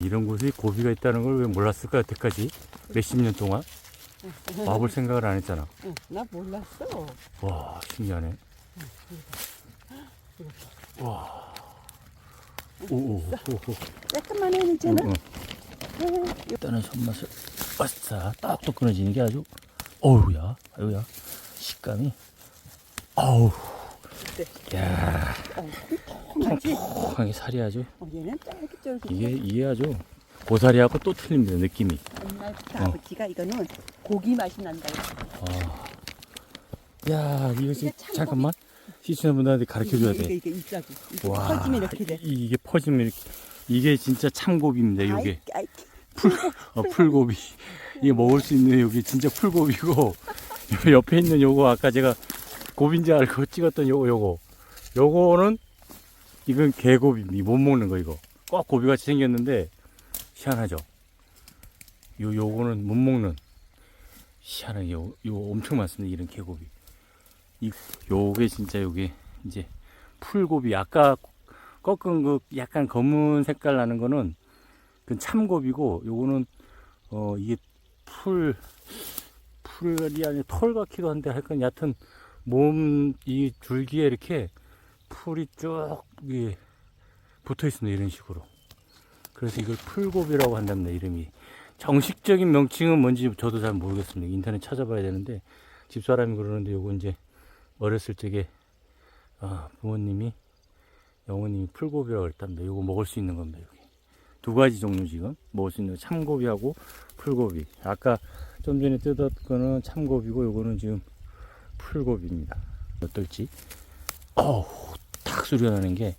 이런 곳에 고비가 있다는 걸 왜 몰랐을까 여태까지 몇십 년 동안 와볼 생각을 안 했잖아. 응, 나 몰랐어. 와 신기하네. 와. 오오 오. 조금만 해? 응, 응. 일단은 손맛을 아싸 딱또 끊어지는 게 아주 어우야 아유야 식감이 아우 야 통통하지? 통통하게 살이 아주 어, 얘는 쫄깃쫄깃. 이게 이게 아주 고사리하고 또 틀립니다 느낌이 옛날부터 어. 아버지가 이거는 고기 맛이 난다. 아. 야 이거 지금. 잠깐만 시청자 분들한테 가르쳐 줘야 이게 돼 이게. 이게 와, 퍼지면 이렇게 돼. 이- 이게 퍼지면 이렇게 이게 진짜 참고비입니다 요게 아이, 아이, 어, 풀고비. 이게 먹을 수 있는 여기 진짜 풀고비고 요 옆에 있는 요거 아까 제가 고비인지 알고 찍었던 요거 요거 요거는 이건 개고비입니다. 못 먹는 거 이거. 꼭 고비같이 생겼는데 희한하죠. 요 요거는 못 먹는 희한하게 요, 요 엄청 많습니다. 이런 개고비. 이 요게 진짜 요게 이제 풀고비 아까 꺾은 그 약간 검은 색깔 나는 거는 그 참고비고 요거는 어 이게 풀 풀이 아니 털 같기도 한데 하여간 얕은 몸 이 줄기에 이렇게 풀이 쭉 붙어 있습니다. 이런 식으로. 그래서 이걸 풀고비라고 한답니다 이름이. 정식적인 명칭은 뭔지 저도 잘 모르겠습니다. 인터넷 찾아봐야 되는데 집사람이 그러는데 요거 이제 어렸을 적에 아, 부모님이 영호님이 풀고비라고 그랬답니다. 요거 먹을 수 있는 겁니다 여기. 두 가지 종류 지금 먹을 수 있는 거. 참고비하고 풀고비. 아까 좀 전에 뜯었 거는 참고비고 요거는 지금 풀고비입니다. 어떨지. 어우, 탁 소리가 나는 게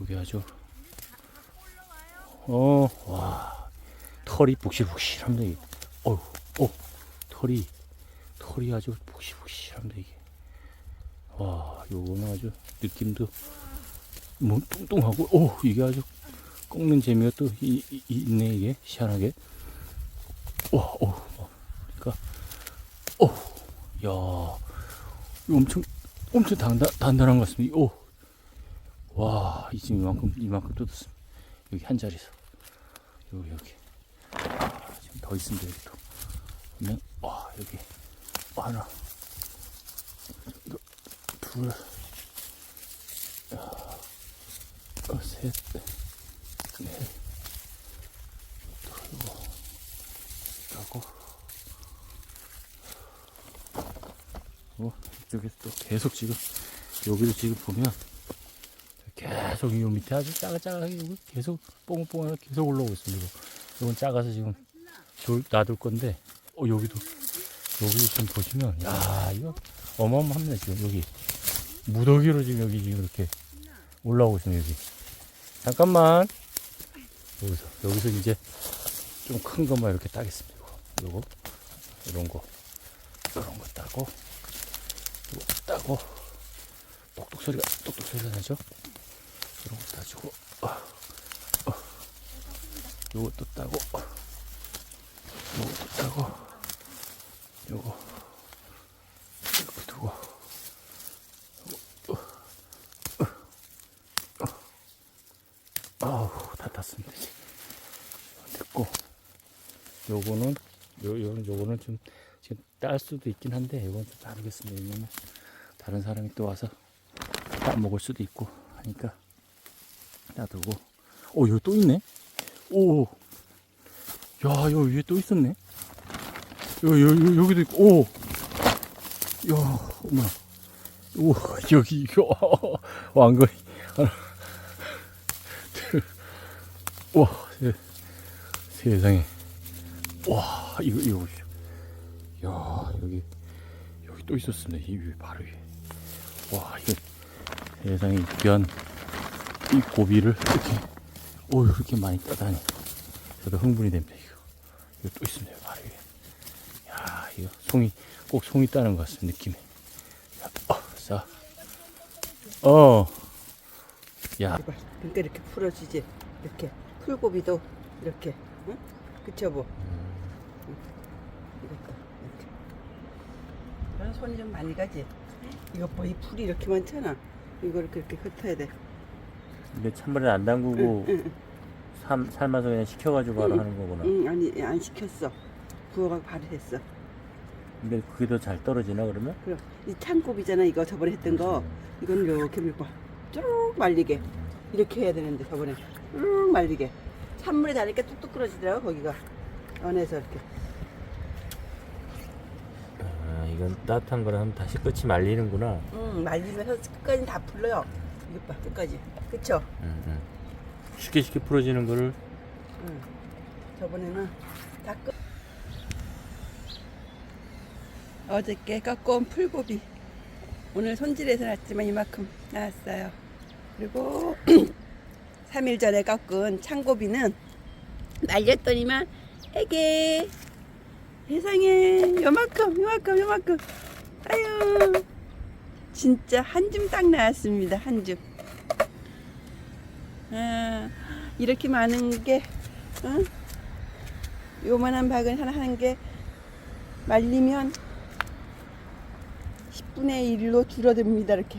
여기 아주 어, 와. 털이 북실북실합니다. 이게. 어우, 어, 털이 털이 아주 북실북실합니다 이게. 와, 요거는 아주 느낌도 뭐 뚱뚱하고 오, 이게 아주 꺾는 재미가 또 이, 이, 있네 이게 희한하게 와, 어, 그러니까 어, 야, 엄청 엄청 단단 단단한 것 같습니다. 오, 와, 이 지금 이만큼 이만큼 뜯었습니다. 여기 한 자리에서. 여기 여기. 아, 지금 더 있습니다 여기 또. 보면 와 여기. 하나. 이거 둘 어, 셋, 넷, 그리고 하고. 어, 이쪽에 또 계속 지금 여기도 지금 보면 계속 이 밑에 아주 짜글짜글하게 여기 계속 뽕뽕하게 계속 올라오고 있습니다. 이거. 이건 작아서 지금 둘 놔둘 건데 어 여기도 여기도 지금 보시면 야 이거 어마어마합니다 지금 여기 무더기로 지금 여기 지금 이렇게 올라오고 있습니다 여기. 잠깐만. 여기서, 여기서 이제 좀 큰 것만 이렇게 따겠습니다. 요거, 이런 거, 이런 거 따고, 따고, 똑똑 소리가, 똑똑 소리가 나죠? 이런 거 따주고, 어, 어. 요것도 따고, 요것도 따고, 요거, 이렇게 두고, 아우 다 탔습니다 이제. 됐고 요거는 요, 요, 요거는 좀 지금 딸 수도 있긴 한데 이건 좀 다르겠습니다 다른 사람이 또 와서 따먹을 수도 있고 하니까 놔두고. 오 여기 또 있네? 오야 여기 위에 또 있었네? 요, 요, 요, 여기도 있고. 오야 어머나 오 여기 이거. 왕거리 와, 세, 세상에. 와, 이거, 이거. 야, 여기, 여기 또 있었습니다. 이 바로 위에. 와, 이거, 세상에 귀한 이 고비를 이렇게, 오, 이렇게 많이 따다니. 저도 흥분이 됩니다, 이거. 이거 또 있습니다, 바로 위에. 야, 이거 송이, 꼭 송이 따는 것 같습니다, 느낌이. 야, 어, 자. 어. 야. 그러니까 이렇게 풀어지지. 이렇게 풀고비도 이렇게. 응? 그쵸 뭐. 응. 이것도 이렇게. 그런 손이 좀 많이 가지. 이거 뭐이 풀이 이렇게 많잖아. 이거를 그렇게 흩어야 돼. 이게 찬물에 안 담그고 응, 응. 삶, 삶아서 그냥 식혀가지고 바로 응. 하는 거구나. 응, 아니 안 시켰어. 구워가 바로 했어. 근데 그게 더 잘 떨어지나 그러면? 그럼 이 창고비잖아 이거 저번에 했던 거. 이건 이렇게 밀고 쭉 말리게 이렇게 해야 되는데 저번에 쭉 말리게 찬물에 다니까 뚝뚝 끊어지더라고 거기가 안에서 이렇게. 아, 이건 따뜻한 거라 하면 다시 끝이 말리는구나. 응, 말리면서 끝까지 다 풀려요. 이것 봐, 끝까지. 그쵸? 음, 음. 쉽게 쉽게 풀어지는 거를 응. 저번에는 다 끝. 어저께 꺾어온 풀고비. 오늘 손질해서 났지만 이만큼 나왔어요. 그리고 3일 전에 꺾은 창고비는 말렸더니만 에게 세상에 요만큼 요만큼 요만큼 아유 진짜 한 줌 딱 나왔습니다 한 줌. 아, 이렇게 많은 게, 어? 요만한 박은 하나 하는 게 말리면 10분의 1로 줄어듭니다, 이렇게.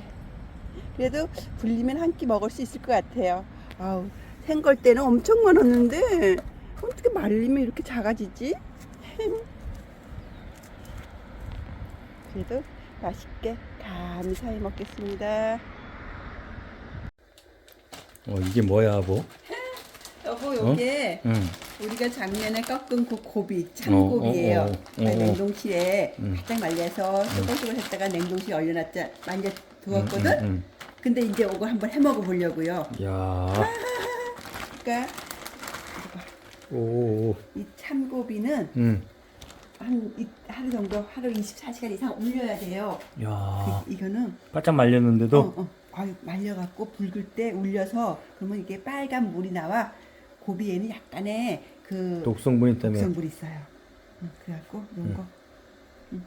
그래도 불리면 한 끼 먹을 수 있을 것 같아요. 아우, 생걸 때는 엄청 많았는데, 어떻게 말리면 이렇게 작아지지? 그래도 맛있게 감사히 먹겠습니다. 어 이게 뭐야 아보? 여보, 요게 응. 우리가 작년에 꺾은 그 고비, 참고비예요. 어, 어, 어, 어, 어. 냉동실에 음. 바짝 말려서 조금씩을 했다가 냉동실에 얼려놨자 말려 두었거든. 응, 응, 근데 이제 이거 한번 해 먹어 보려고요. 응. 야. 그러니까 오. 이 참고비는 응. 한 이- 하루 정도, 하루 24시간 이상 울려야 돼요. 야. 그, 이거는 바짝 말렸는데도 어, 어, 아유, 말려갖고 붉을 때 울려서 그러면 이게 빨간 물이 나와 고비에는 약간의 그 독성분이 때문에. 독성물이 있어요. 응, 그래갖고 이런 거 응,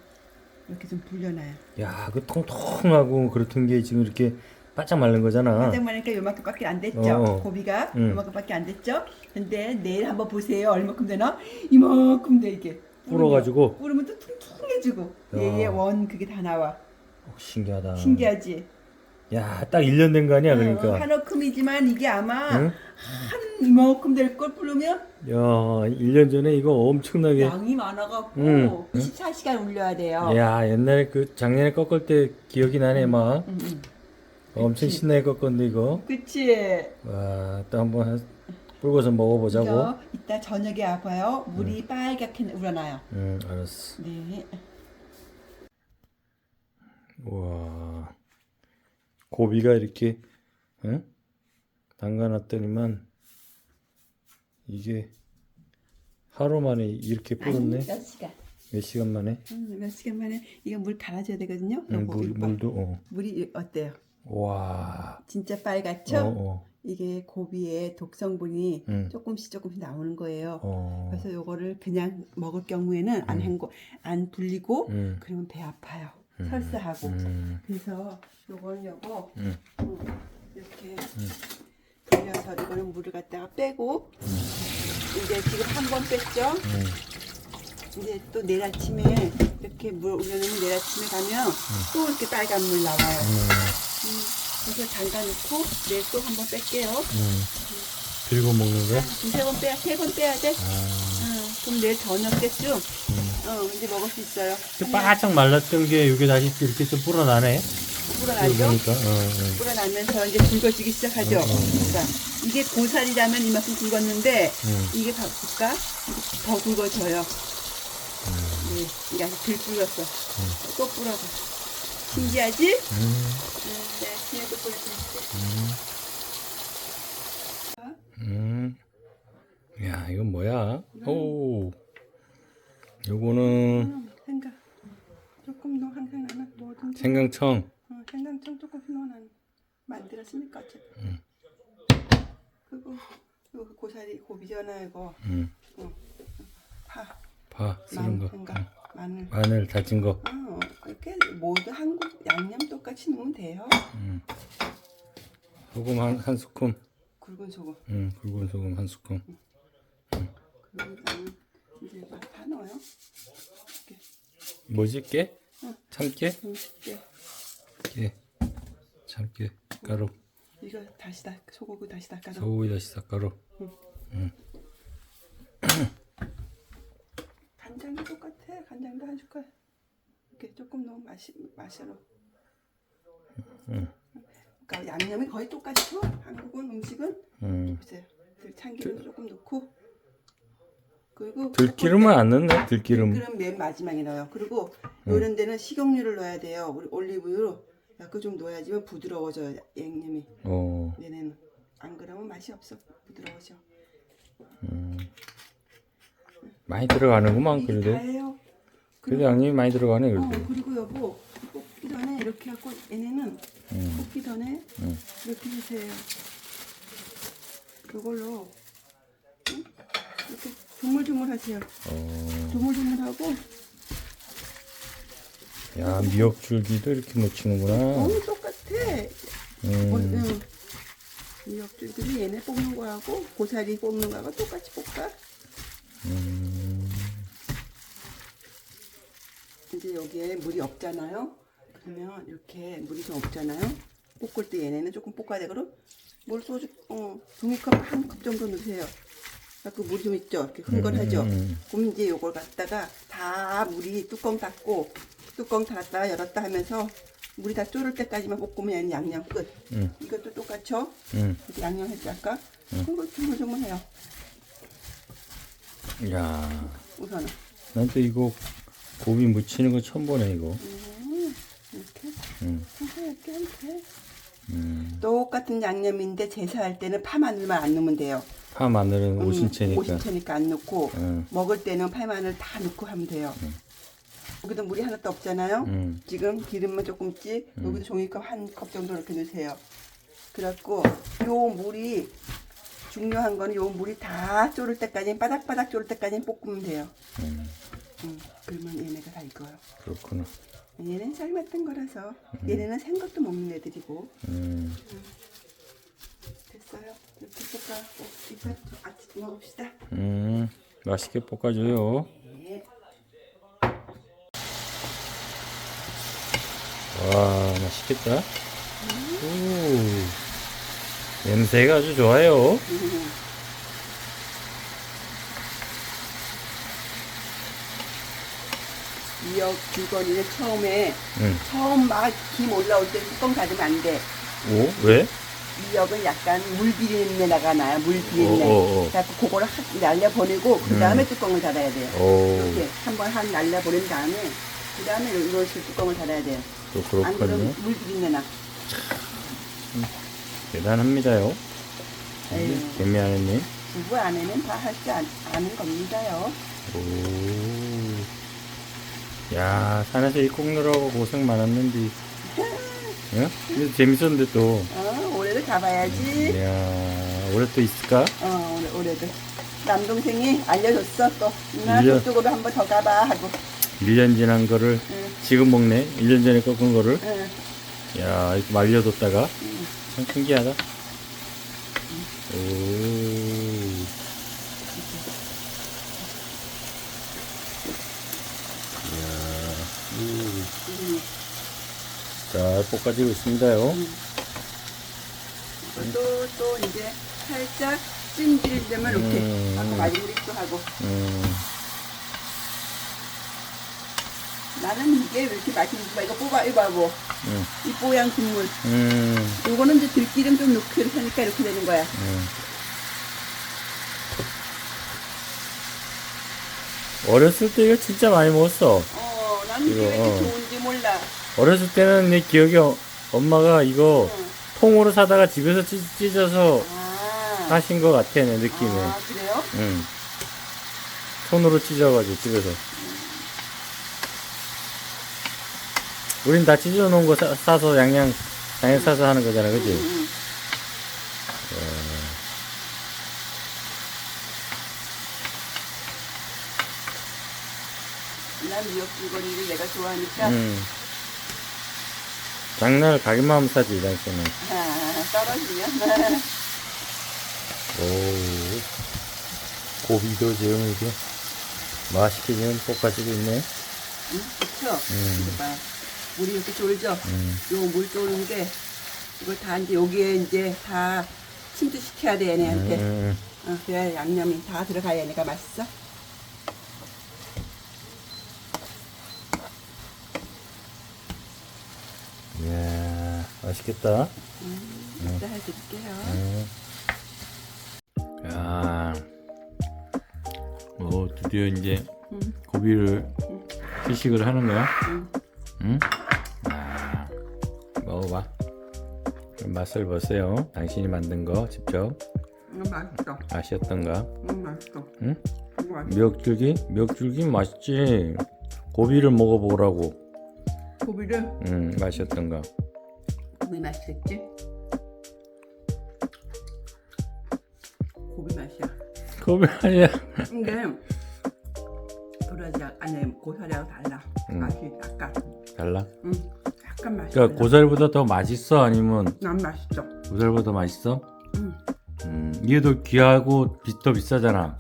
이렇게 좀 불려놔요. 야, 그 통통하고 그렇던 게 지금 이렇게 바짝 말른 거잖아. 가장 많으니까 요만큼밖에 안 됐죠. 어. 고비가 응. 요만큼밖에 안 됐죠. 근데 내일 한번 보세요. 얼마큼 되나? 이만큼 돼 이게. 불어가지고? 뿌리면 또 퉁퉁해지고 야. 얘의 원 그게 다 나와. 어, 신기하다. 신기하지. 야, 딱 1년 된 거 아니야, 어, 그러니까. 한 오큼이지만 이게 아마 응? 한 이만큼 될 걸 뿌리면 야, 1년 전에 이거 엄청나게. 양이 많아갖고 응. 24시간 울려야 돼요. 야, 옛날에 그 작년에 꺾을 때 기억이 나네, 막. 응, 응. 엄청 그치. 신나게 꺾었는데, 이거. 그치. 와, 또 한번 한- 불고서 먹어보자고. 이따 저녁에 와봐요. 물이 빨갛게 우러나요. 응, 알았어. 네. 우와. 고비가 이렇게, 응? 담가놨더니만, 이게 하루 만에 이렇게 아니, 불었네. 몇 시간. 몇 시간 만에? 음, 몇 시간 만에 이거 물 갈아줘야 되거든요. 응, 여보, 물, 이거. 물도, 어. 물이 어때요? 와. 진짜 빨갛죠? 어, 어. 이게 고비에 독성분이 응. 조금씩 조금씩 나오는 거예요. 어. 그래서 요거를 그냥 먹을 경우에는 안 헹고 안 불리고 음. 그러면 배 아파요. 설사하고. 음. 그래서 요거는 요거 음. 음, 이렇게 돌려서 이거는 물을 갖다가 빼고 이제 지금 한 번 뺐죠. 음. 이제 또 내일 아침에 이렇게 물 올려놓으면 내일 아침에 가면 또 이렇게 빨간 물 나와요. 음, 그래서 담가놓고 내일 또한번 뺄게요. 음. 들고 먹는 거야? 두세 번 빼야, 세 번 빼야 돼. 아. 응, 그럼 내일 저녁 때쯤, 어, 이제 먹을 수 있어요. 그 바짝 말랐던 게 여기 다시 이렇게 좀 불어나네. 불어나죠? 그러니까. 어, 어. 불어나면서 이제 굵어지기 시작하죠. 자, 이게 고사리라면 이만큼 굵었는데, 이게 봐- 볼까? 더 굵어져요. 네, 이게 아주 덜 불렸어. 또 불어서. 신기하지? 음. 음, 네, 뒤에도 보여드릴게. 음. 야, 이건 뭐야? 오. 요거는 음, 생강. 조금 더 항상 나는 뭐든지. 생강청. 어, 생강청 조금 넣어놔. 만들었으니까 어차피. 그리고 이거 고사리 고비잖아 이거. 음. 파, 파, 쓰는 거. 생강, 마늘. 마늘 다진 거. 어, 이렇게 모두 한국 양념 똑같이 넣으면 돼요. 소금 한, 한 스푼. 굵은 소금. 음, 굵은 소금 한 스푼. 그리고 나는 이제 막 파 넣어요. 이렇게. 뭐지? 깨? 참깨? 음, 이렇게. 깨. 참깨. 가루. 이거 다시 다 소고기 다시 닦아서. 소고기 다시 삭가루. 간장도 똑같아. 간장도 한 숟갈. 이렇게 조금 너무 마시 마셔로. 그러니까 양념이 거의 똑같죠. 한국은 음식은 음. 보세요. 들 참기름 조금 넣고 그리고 들기름은 안 넣네. 들기름. 들기름 맨 마지막에 넣어요. 그리고 이런 데는 식용유를 넣어야 돼요. 우리 올리브유 약간 좀 넣어야지만 부드러워져요. 양념이. 어. 얘네는 안 그러면 맛이 없어. 부드러워져. 많이 들어가는구만 이게 그래도. 다예요. 그래도 양념이 많이 들어가네 어, 그래도. 그리고 여보 볶기 전에 이렇게 하고 얘네는 음. 볶기 전에 음. 이렇게 해주세요. 이걸로 응? 이렇게 조물조물 하세요. 어. 조물조물하고 야 미역 줄기도 이렇게 묻히는구나. 너무 똑같아. 어, 음. 응. 이 옆줄들이 얘네 뽑는 거하고 고사리 뽑는 거하고 똑같이 볶아. 이제 여기에 물이 없잖아요. 그러면 이렇게 물이 좀 없잖아요. 볶을 때 얘네는 조금 볶아야 돼. 그럼 물 소주 어, 종이컵 한 컵 정도 넣으세요. 그 물이 좀 있죠. 이렇게 흥건하죠. 음, 음, 음. 그럼 이제 요걸 갖다가 다 물이 뚜껑 닫고 뚜껑 닫았다 열었다 하면서 물이 다 졸을 때까지만 볶으면 양념 끝. 음. 이것도 똑같죠. 음. 양념 했지 아까. 그거 조물조물해요. 야. 우선은 난 또 이거 고비 묻히는 거 처음 보네 이거. 음, 이렇게 음. 이렇게 이렇게. 음. 똑같은 양념인데 제사할 때는 파 마늘만 안 넣으면 돼요. 파 마늘은 음, 오신채니까. 오신채니까 안 넣고 음. 먹을 때는 파 마늘 다 넣고 하면 돼요. 여기도 물이 하나도 없잖아요. 음. 지금 기름만 조금 있지. 여기도 종이컵 한 컵 정도 이렇게 넣으세요. 그래갖고 요 물이 중요한 거는 요 물이 다 졸을 때까지 바닥바닥 졸을 때까지 볶으면 돼요. 음. 음, 그러면 얘네가 다 익어요. 그렇구나. 얘는 삶았던 거라서 얘네는 생것도 먹는 애들이고 음. 됐어요. 이렇게 볶아고 이제 아침 먹읍시다. 음. 맛있게 볶아줘요. 네. 와 맛있겠다. 오. 냄새가 아주 좋아요. 음. 미역 줄거리는 처음에 음. 처음 막 김 올라올 때 뚜껑 닫으면 안 돼. 오 왜? 미역은 약간 물 비린내 나가 나요. 물 비린내. 어, 어, 어. 그거를 확 날려 보내고 그 다음에 뚜껑을 닫아야 돼요. 오. 이렇게 한번 한 날려 보낸 다음에 그 다음에 식으로 뚜껑을 닫아야 돼요. 또 안 그렇군요. 그러면 물 비린내 나. 대단합니다요. 에휴. 개미하느님. 주부 안에는 다 할 줄 아는 겁니다요. 오. 야, 산에서 이 콩느라고 고생 많았는데. 응? 근데 재밌었는데 또. 어, 올해도 가봐야지. 야, 올해 또 있을까? 어, 올해, 올해도. 남동생이 알려줬어, 또. 누나 일년. 저쪽으로 한번 더 가봐, 하고. 1년 지난 거를 응, 지금 먹네. 1년 전에 꺾은 거를. 응. 야, 이렇게 말려뒀다가. 응. 참 신기하다. 오. 잘 볶아지고 있습니다요. 또, 또 이제 살짝 찜질되면 이렇게. 음. 마지막에 또 하고. 음, 나는 이게 왜 이렇게 맛있는지 봐. 이거 뽑아, 이거 봐보. 음, 이 뽀얀 국물. 음, 요거는 이제 들기름 좀 넣고 이렇게 하니까 이렇게 되는 거야. 음. 어렸을 때 이거 진짜 많이 먹었어. 어, 이게 이거, 왜 이렇게 어. 좋은지 몰라. 어렸을 때는 내 기억에 어- 엄마가 이거 응. 통으로 사다가 집에서 찢, 찢어서 아. 하신 것 같아, 내 느낌에. 아, 그래요? 응. 손으로 찢어가지고 집에서. 우린 다 찢어 놓은 거 사, 사서 양양, 양양 사서 하는 거잖아, 그지? 응, 응. 줄거리를 내가 좋아하니까 응. 장난을 가기만 하면 사지, 당신은. 아, 떨어지면 오. 고비도 지금 이게 맛있게 지금 볶아지고 있네. 응? 그쵸? 음. 이거 봐 물이 이렇게 졸죠? 음. 요물 졸는 게 이걸 다 이제 여기에 이제 다 침투시켜야 돼 얘네한테 음, 어, 그래야 양념이 다 들어가야 얘가 맛있어. 맛있겠다. 이따 해드릴게요. 야, 오, 드디어 이제 음. 고비를 시식을 하는 거야? 음. 응? 아, 먹어봐. 그럼 맛을 보세요. 당신이 만든 거 직접 음, 맛있어. 어떤가? 음, 맛있어. 응? 이거 맛있어. 미역줄기? 미역줄기 맛있지. 고비를 먹어보라고. 고비를 응, 어떤가? 고비 맛있겠지? 고비 맛이야. 고비 아니야. 근데 도라지 안에 고사리하고 달라. 음. 맛이 약간. 달라? 음, 약간 맛이. 그러니까 달라. 고살보다 더 맛있어? 아니면 난 맛있어. 고살보다 맛있어? 음. 음, 더 귀하고 비, 더 비싸잖아.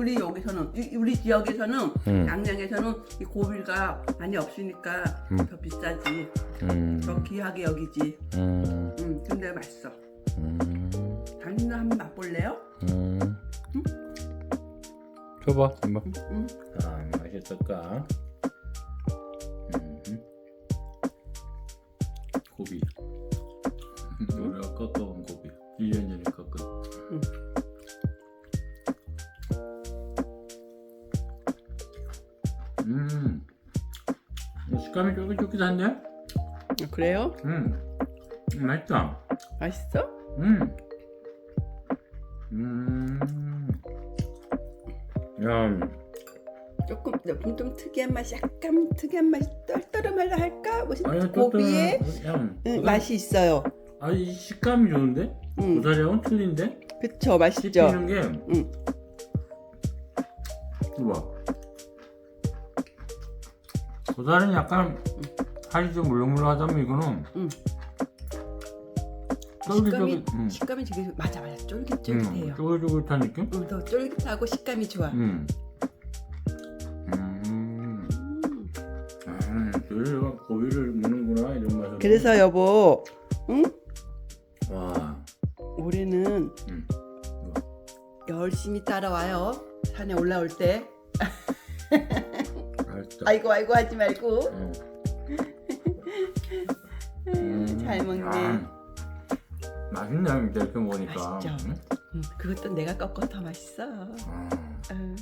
우리 여기서는 이- 우리 지역에서는 음. 양양에서는 이 고비가 많이 없으니까 음. 더 비싸지. 음, 더 귀하게 여기지. 음, 음, 근데 맛있어. 음, 당신도 한번 맛볼래요? 음. 줘봐, 한번. 응, 응. 아, 어떨까? 음. 고비. 우리가 꺾어 쫄깃쫄깃한데? 아, 그래요? 음. 음, 맛있다. 맛있어? 음. 음. 야, 조금 조금 좀 특이한 맛이 약간 특이한 맛이 떨떠름하려 할까? 무슨 아니, 고비에 또, 야, 응, 맛이 있어요. 아, 이 식감이 좋은데? 응, 고사리하고는 틀린데? 그쵸 맛있죠. 씹히는 게. 응. 이거 봐. 고사리는 약간 살이 좀 물렁물렁하다면 이거는 응. 쫄깃쫄깃. 식감이 응. 식감이 되게 맞아 맞아 응, 쫄깃쫄깃해요. 쫄깃쫄깃한 느낌? 응, 더 쫄깃하고 식감이 좋아. 응. 음. 음. 아, 그래서 고비를 먹는구나 이런 맛을. 그래서 여보, 응? 와. 올해는 응. 열심히 따라와요. 산에 올라올 때. 맛있다. 아이고 아이고 하지 말고. 응. 음, 잘 먹네. 아, 맛있네 진짜 이렇게 먹으니까. 맛있죠? 응? 음, 그것도 내가 꺾어 더 맛있어. 아, 음,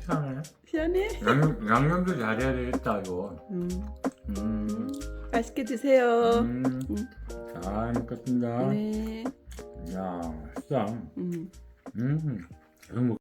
시원해. 시원해. 양념 양념도 잘해야 되겠다 이거. 음, 음. 맛있게 드세요. 음. 음. 잘 먹겠습니다. 네. 야, 맛있다. 음. 음. 계속 먹.